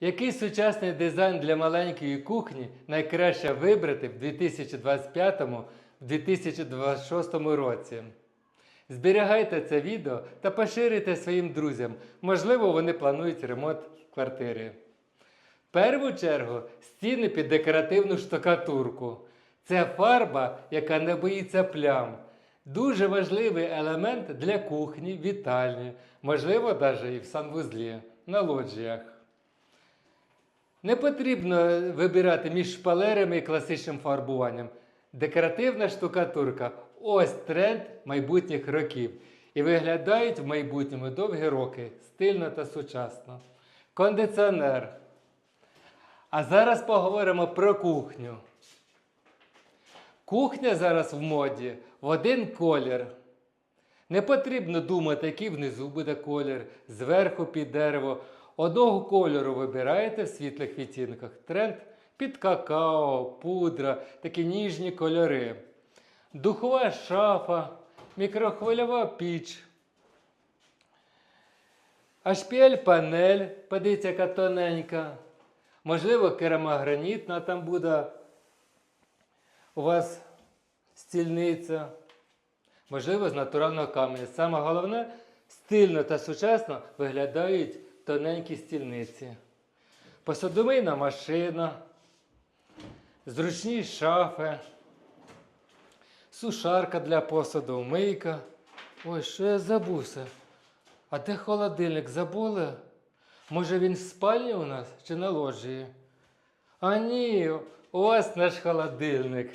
Який сучасний дизайн для маленької кухні найкраще вибрати в 2025-2026 році? Зберігайте це відео та поширюйте своїм друзям. Можливо, вони планують ремонт квартири. В першу чергу стіни під декоративну штукатурку. Це фарба, яка не боїться плям. Дуже важливий елемент для кухні, вітальні, можливо, навіть і в санвузлі, на лоджіях. Не потрібно вибирати між шпалерами і класичним фарбуванням. Декоративна штукатурка ось тренд майбутніх років. І виглядають в майбутньому довгі роки, стильно та сучасно. Кондиціонер. А зараз поговоримо про кухню. Кухня зараз в моді в один колір. Не потрібно думати, який внизу буде колір, зверху під дерево. Одного кольору вибираєте в світлих відтінках. Тренд під какао, пудра, такі ніжні кольори. Духова шафа, мікрохвильова піч. HPL панель, подивіться, яка тоненька. Можливо, керамогранітна там буде у вас стільниця. Можливо, з натурального каменю. Саме головне, стильно та сучасно виглядають тоненькі стільниці. Посудомийна машина, зручні шафи, сушарка для посуду, мийка. Ой, що я забувся? А де холодильник забули? Може він в спальні у нас чи на лоджії? А ні, вас наш холодильник.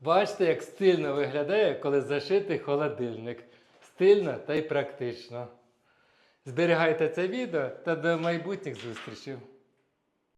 Бачите, як стильно виглядає, коли зашитий холодильник. Стильно та й практично. Зберігайте це відео та до майбутніх зустрічей.